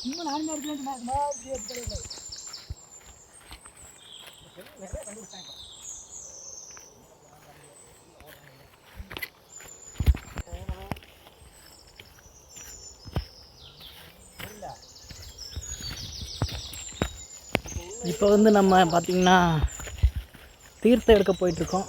இன்னும் இருக்கேன் இப்போ வந்து நம்ம பார்த்திங்கன்னா தீர்த்தம் எடுக்க போயிட்டுருக்கோம்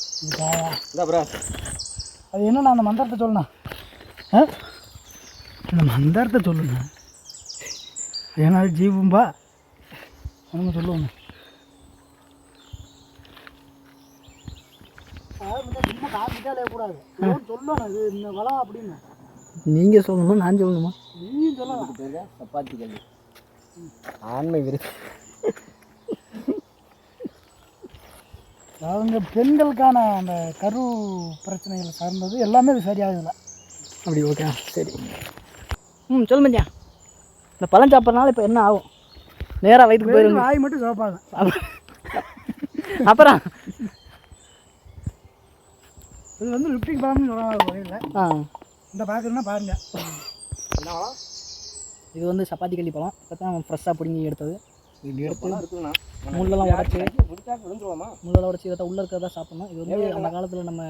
அது என்ன அந்த மந்திரத்தை சொல்லணும் ஆ? அந்த மந்திரத்தை சொல்லுங்க ஏன்னா ஜீவம்பா. நம்ம சொல்லுவோங்க கூடாது சொல்லணும் இது இந்த வளம் அப்படின்னு. நீங்கள் சொல்லணுமா நான் சொல்லணுமா? நீயும் சொல்லலாம். சப்பாத்தி கல்வி ஆண்மை விருது அவங்க பெண்களுக்கான அந்த கரு பிரச்சனைகள் சார்ந்தது எல்லாமே இது சரியாகுதுல அப்படி ஓகே சரி. ம் சொல்லு மச்சான். இந்த பழம் சாப்பிட்றனால இப்போ என்ன ஆகும்? நேராக வயிற்றுக்கு போயிடும் வாய் மட்டும் சிவப்பாகும் அப்புறம் இது வந்து லிப்டிக் பாம்னு சொல்லுவாங்க வகையில். ஆ. இந்த பார்க்குறதுனா பாருங்க. இது வந்து சப்பாத்தி கள்ளி பழம். இப்போ தான் ஃப்ரெஷ்ஷாக பிடுங்கி எடுத்தது. இப்படி எடுத்து இருக்குண்ணா முள்ளெல்லாம் உடச்சி. முள்ளெல்லாம் உடச்சி இதை உள்ளே இருக்கிறதா சாப்பிடணும். இது வந்து அந்த காலத்தில் நம்ம.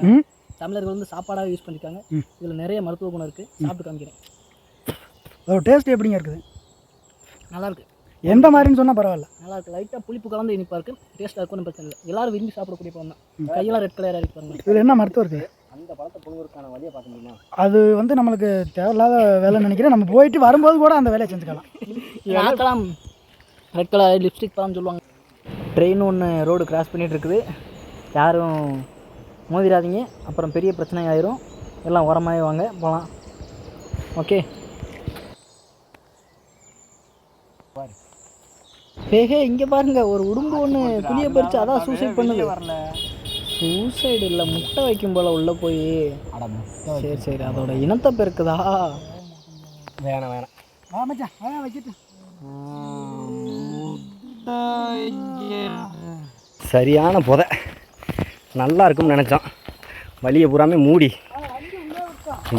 தமிழர்கள் வந்து சாப்பாடாக யூஸ் பண்ணியிருக்காங்க. இதில் நிறைய மருத்துவ குணம் இருக்குது சாப்பிட்டு காமிக்கிறேன். அதோட டேஸ்ட் எப்படிங்க இருக்குது? நல்லா இருக்கு. எந்த மாதிரின்னு சொன்னால் பரவாயில்ல. நல்லா இருக்கு. லைட்டாக புளிப்பு கலந்து இனிப்பாக இருக்கு. டேஸ்ட்டாக இருக்கும் பிரச்சனை இல்லை. எல்லாரும் விரும்பி சாப்பிடக்கூடிய பழம் தான். கையெல்லாம் ரெட் கலராக இருக்கு பாருங்க. இதில் என்ன மருத்துவம் இருக்குது அந்த பழத்தை புழுங்குறதுக்கான வழியை பார்க்க முடியுமா? அது வந்து நம்மளுக்கு தேவையில்லாத வேலைன்னு நினைக்கிறேன். நம்ம போயிட்டு வரும்போது கூட அந்த வேலையை செஞ்சுக்கலாம். ரெட் கலர் லிப்ஸ்டிக் பழம்னு சொல்லுவாங்க. ட்ரெயின் ஒன்று ரோடு கிராஸ் பண்ணிட்டு இருக்குது யாரும் மோதிராதீங்க. அப்புறம் பெரிய பிரச்சனை ஆயிரும். எல்லாம் உரமாகி வாங்க போகலாம் ஓகே ஹே இங்கே பாருங்க. ஒரு உடும்பு ஒன்று துணியை பறிச்சு அதான் சூசைட் பண்ணுது. வரல. சூசைடு இல்லை முட்டை வைக்கும் போல் உள்ளே போய். அட சரி சரி அதோட இனத்தை பெருக்குதா? வேணாம் வேணாம். வா மச்சான். வா வச்சுட்டு சரியான புதை. நல்லா இருக்கும்னு நினச்சோம் வழியை பூராமே மூடி.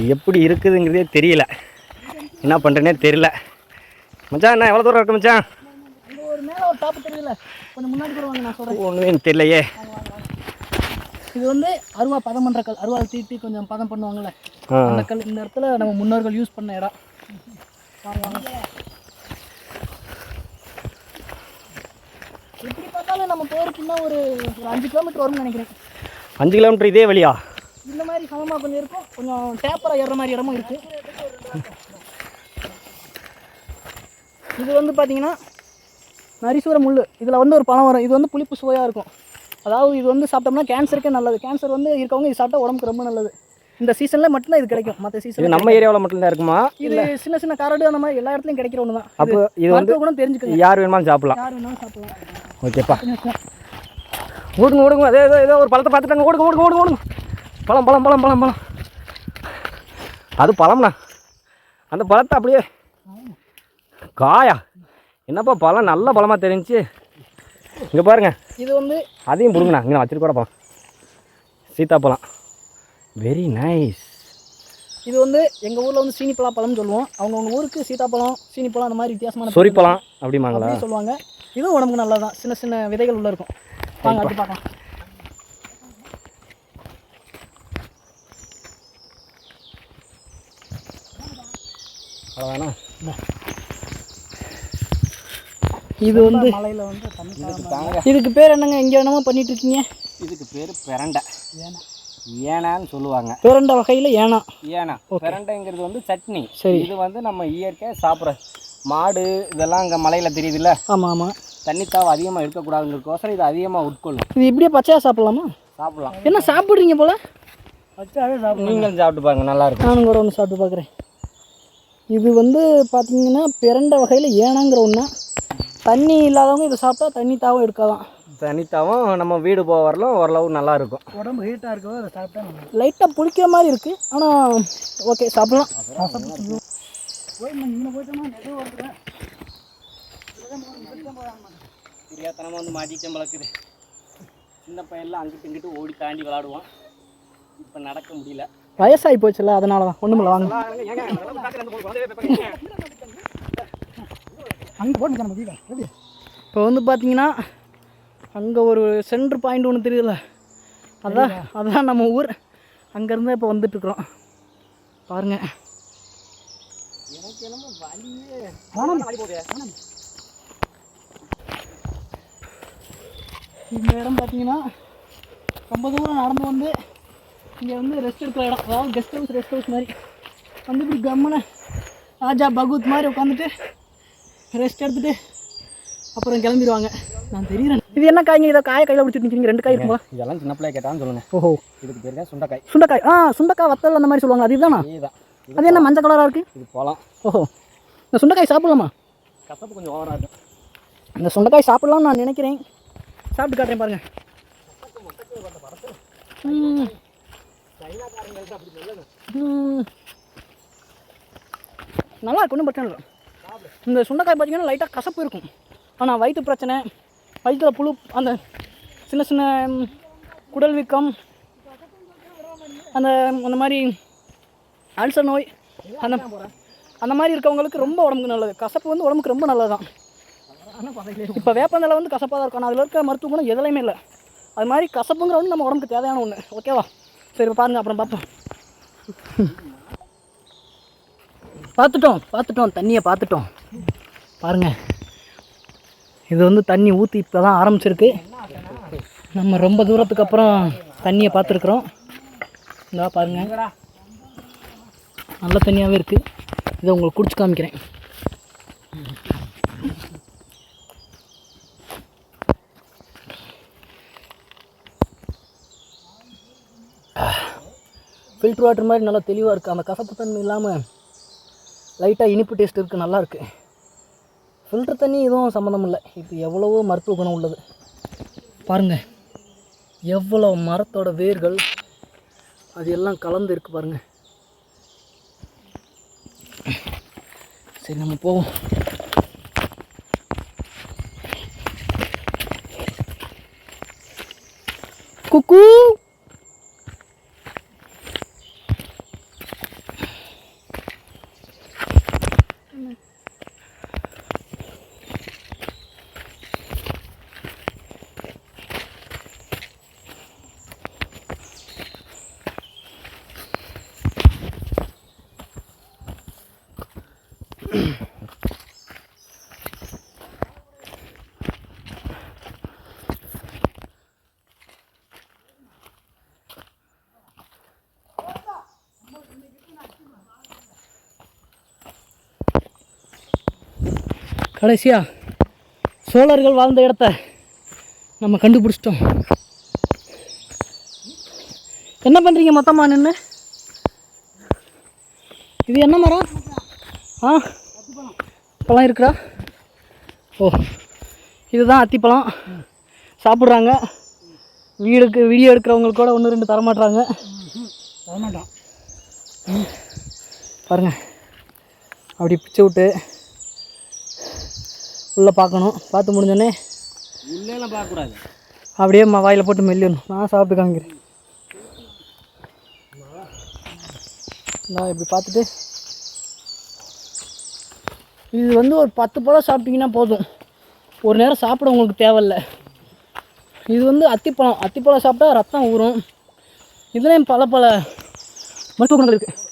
எப்படி இருக்குதுங்கிறதே தெரியல. என்ன பண்ணுறேனே தெரியல. மச்சான் என்ன எவ்வளோ தூரம் இருக்கு மச்சான்? ஒன்றுமே தெரியலையே. இது வந்து அருவா பதம் பண்ணுற கல் அருவா தீட்டி கொஞ்சம் பதம் பண்ணுவாங்கல்ல. ஆ. அந்த கல் இந்த இடத்துல நம்ம முன்னோர்கள் யூஸ் பண்ண இடம். பார்த்தாலும் நம்ம போயிருக்குன்னா ஒரு ஒரு அஞ்சு கிலோமீட்டர் வரும்னு நினைக்கிறேன். அஞ்சு கிலோமீட்டர் இதே வழியா? இந்த மாதிரி சமமாக கொஞ்சம் இருக்கும். கொஞ்சம் டேப்பராக ஏறுற மாதிரி இடமும் இருக்குது இது வந்து பார்த்தீங்கன்னா நரிசூர முள் இதில் வந்து ஒரு பழம் வரும். இது வந்து புளிப்பு சுவையாக இருக்கும். அதாவது இது வந்து சாப்பிட்டோம்னா கேன்சருக்கே நல்லது. கேன்சர் வந்து இருக்கவங்க இது சாப்பிட்டா உடம்புக்கு ரொம்ப நல்லது. இந்த சீசனில் மட்டும்தான் இது கிடைக்கும். மற்ற சீசன் நம்ம ஏரியாவில் மட்டும்தான் இருக்குமா? இது சின்ன சின்ன கரடு அந்த மாதிரி எல்லா இடத்துலையும் கிடைக்கிற ஒன்று தான் அப்போ இது வந்து மருத்துவ குணம் தெரிஞ்சுக்கோங்க. யார் வேணுமாலும் சாப்பிடலாம். யார் வேணாலும் சாப்பிடலாம். ஓகேப்பா. ஓடுங்க ஓடுங்க. அதே ஏதோ ஏதோ ஒரு பழத்தை பார்த்துட்டாங்க. ஓடுங்க ஓடுங்க ஓடுங்க ஓடுங்க. பழம் பழம் பழம் பழம் பழம். அது பழம்ண்ணா. அந்த பழத்தை அப்படியே காயா. என்னப்பா பழம்? நல்ல பழமாக தெரிஞ்சுச்சு. இங்கே பாருங்க. இது வந்து அதையும் பிடுங்கண்ணா. இங்கே வச்சுட்டு கூட பழம். சீத்தாப்பழம். வெரி நைஸ் இது வந்து எங்கள் ஊரில் வந்து சீனிப்பழா பழம்னு சொல்லுவோம். அவங்கவுங்க ஊருக்கு சீத்தாப்பழம் சீனிப்பழம் அந்த மாதிரி வித்தியாசமான சொரிப்பழம் அப்படிமாங்களா சொல்லுவாங்க. இதுவும் உடம்புக்கு நல்லது தான் சின்ன சின்ன விதைகள் உள்ள இருக்கும். வாங்க அடுத்து பார்க்கலாம். அவ்வளோதானா இது வந்து மலையில் வந்து இதுக்கு பேர் என்னங்க? இங்கே என்னமோ பண்ணிட்டு இருக்கீங்க? இதுக்கு பேர் பிரண்டை. ஏனான்னு சொல்லுவாங்க. பேரண்ட வகையில் ஏனா. ஏனா. பிரண்டைங்கிறது வந்து சட்னி. சரி. இது வந்து நம்ம இயற்கையாக சாப்பிட்ற மாடு இதெல்லாம் அங்கே மலையில் தெரியுதுல்ல? ஆமாம் ஆமாம் தண்ணி தாவு அதிகமாக இருக்கக்கூடாதுங்கிறதுக்கோசரம் இது அதிகமாக உட்கொள்ளும். இது இப்படியே பச்சையாக சாப்பிட்லாமா? சாப்பிடலாம். என்ன சாப்பிட்றீங்க போல? வச்சாவே சாப்பிடலாம். நீங்களும் சாப்பிட்டு பாருங்க நல்லா இருக்கும். நானும் கூட ஒன்று சாப்பிட்டு பார்க்குறேன் இது வந்து பார்த்தீங்கன்னா பிறண்ட வகையில் ஏனாங்கிற ஒன்று தண்ணி இல்லாதவங்க இதை சாப்பிட்டா தண்ணி தாவும் எடுக்காதான் தனித்தாவும் நம்ம வீடு போக வரலாம் ஓரளவு நல்லா இருக்கும். உடம்பு ஹீட்டாக இருக்கோ அதை சாப்பிட்டா லைட்டாக புளிக்கிற மாதிரி இருக்குது ஆனால் ஓகே சாப்பிட்லாம். போய் இங்கே போயிட்டோம்னா தெரியாதனமாக வந்து மாட்டிக்கிட்டே பழக்குது சின்ன பையன்லாம் அங்கிட்டு இங்கிட்டு ஓடி தாண்டி விளாடுவான். இப்போ நடக்க முடியல. வயசாகி போச்சுல்ல அதனால தான். ஒன்றுமில்ல வாங்க. அங்கே போட்டு நம்ம வீடா? இப்போ வந்து பார்த்தீங்கன்னா அங்கே ஒரு சென்ட்ரு பாயிண்ட் ஒன்று தெரியுதுல்ல? அதான் அதான் நம்ம ஊர். அங்கேருந்து இப்போ வந்துட்டுருக்குறோம் இந்த இடம் பார்த்தீங்கன்னா ரொம்ப தூரம் நடந்து வந்து இங்கே வந்து ரெஸ்ட் எடுக்கிற இடம். அதாவது கெஸ்ட் ஹவுஸ் ரெஸ்ட் ஹவுஸ் மாதிரி. வந்து இப்படி கம்முன்னு ராஜா பகவத் மாதிரி உட்காந்துட்டு ரெஸ்ட் எடுத்துட்டு அப்புறம் கிளம்பிடுவாங்க. நான் தெரியுறேன். இது என்ன காய்ங்க இதை காயை கையில் பிடிச்சிட்டு நிற்கிறீங்க ரெண்டு காய் இருக்குமா? இதெல்லாம் சின்ன பிள்ளைய கேட்டான்னு சொல்லுங்க. ஓஹோ. இதுக்கு பேர் சுண்டைக்காய். சுண்டைக்காய். ஆ சுண்டைக்காய் வத்தல் அந்த மாதிரி சொல்லுவாங்க. அது இதுதானா? இதுதான். அது என்ன மஞ்சள் கலராக இருக்குது இது பழம். ஓஹோ. இந்த சுண்டைக்காய் சாப்பிடலாமா? கசப்பு கொஞ்சம் ஓவராக இருக்கும் இந்த சுண்டைக்காய் சாப்பிடலாம்னு நான் நினைக்கிறேன். சாப்பிட்டு காட்டுறேன் பாருங்க. ம். ம். நல்லா இருக்கும் ஒன்றும் பிரச்சனை இல்லை. இந்த சுண்டைக்காய் பார்த்தீங்கன்னா லைட்டாக கசப்பு இருக்கும். ஆனால் வயிற்று பிரச்சனை வயிற்றில் புழு அந்த சின்ன சின்ன குடல் வீக்கம் அந்த அந்த மாதிரி ஆன்சர் நோய் அந்த அந்த மாதிரி இருக்கவங்களுக்கு ரொம்ப உடம்புக்கு நல்லது. கசப்பு வந்து உடம்புக்கு ரொம்ப நல்லது தான் இப்போ வேப்பந்தலை வந்து கசப்பாக தான் இருக்கும். ஆனால் அதில் இருக்க மருத்துவ குணம் எதுலையுமே இல்லை. அது மாதிரி கசப்புங்கிற ஒன்று நம்ம உடம்புக்கு தேவையான ஒன்று ஓகேவா சரி பாருங்கள் அப்புறம் பார்ப்போம். பார்த்துட்டோம் பார்த்துட்டோம் தண்ணியை பார்த்துட்டோம். பாருங்க. இது வந்து தண்ணி ஊற்றி இப்போ தான் ஆரம்பிச்சிருக்கு. நம்ம ரொம்ப தூரத்துக்கு அப்புறம் தண்ணியை பார்த்துருக்குறோம். இந்தா பாருங்க. நல்ல தண்ணியாகவே இருக்குது இதை உங்களுக்கு குடிச்சு காமிக்கிறேன். ஃபில்ட்ரு வாட்டர் மாதிரி நல்லா தெளிவாக இருக்குது அந்த கசப்பு தன்மை இல்லாமல் லைட்டாக இனிப்பு டேஸ்ட் இருக்குது நல்லா இருக்குது ஃபில்ட்ரு தண்ணி எதுவும் சம்மந்தம் இல்லை. இது எவ்வளவோ மருத்துவ குணம் உள்ளது. பாருங்கள் எவ்வளோ மரத்தோட வேர்கள் அது எல்லாம் கலந்து இருக்குது பாருங்கள் சரி நம்ம போவோம் குக்கு கடைசியாக சோழர்கள் வாழ்ந்த இடத்த நம்ம கண்டுபிடிச்சிட்டோம். என்ன பண்ணுறீங்க மொத்தமாக நின்று இது என்ன மரம்? ஆ பழம் இருக்குடா ஓ இதுதான் அத்திப்பழம். சாப்பிட்றாங்க. வீடுக்கு வீடியோ எடுக்கிறவங்களுக்கு கூட ஒன்று ரெண்டு தரமாட்டுறாங்க தரமாட்டான் பாருங்க. அப்படி பிச்சு விட்டு உள்ளே பார்க்கணும். பார்த்து முடிஞ்சோடனே உள்ளேலாம் பார்க்கக்கூடாது. அப்படியே வாயில் போட்டு மெல்லிடணும். நான் சாப்பிட்டு காமிக்கிறேன். நான் இப்படி பார்த்துட்டு. இது வந்து ஒரு பத்து பழம் சாப்பிட்டீங்கன்னா போதும். ஒரு நேரம் சாப்பிட உங்களுக்கு தேவையில்ல. இது வந்து அத்திப்பழம். அத்திப்பழம் சாப்பிட்டா ரத்தம் ஊறும். இதுலேயும் பல பல மருத்துவ குணங்கள் இருக்குது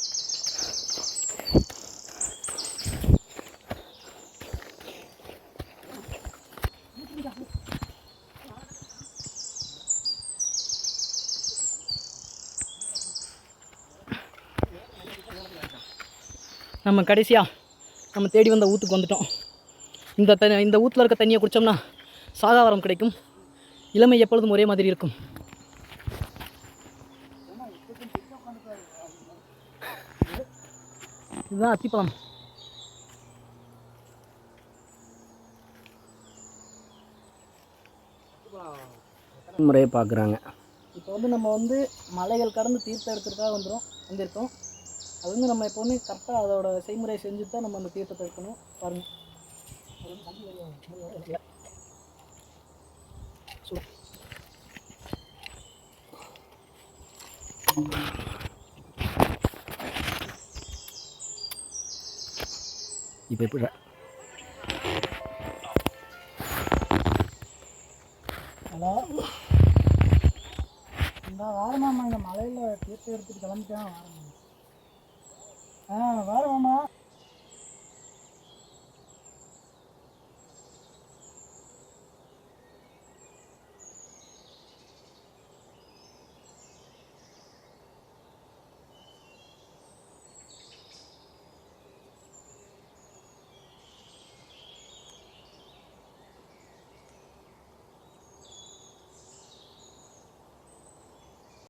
நம்ம கடைசியாக நம்ம தேடி வந்த ஊற்றுக்கு வந்துட்டோம். இந்த த இந்த ஊற்றில் இருக்க தண்ணியை குடித்தோம்னா சாகாவரம் கிடைக்கும். இளமை எப்பொழுதும் ஒரே மாதிரி இருக்கும். இதுதான் அத்திப்பழம். முறையை பார்க்குறாங்க. இப்போ வந்து நம்ம வந்து மலைகள் கடந்து தீர்த்தம் எடுக்கிறதுக்காக வந்துடும் வந்திருக்கோம். அது வந்து நம்ம எப்போவுமே கரெக்டாக அதோட செய்முறை செஞ்சுட்டு தான் நம்ம அந்த தீர்த்தத்தை எடுக்கணும் பாருங்கள் இப்போ எப்படி ஹலோ? இந்த வாரமாம்மா இந்த மலையில் தீர்த்தம் எடுத்துட்டு கிளம்பிட்டேன் Ha var ama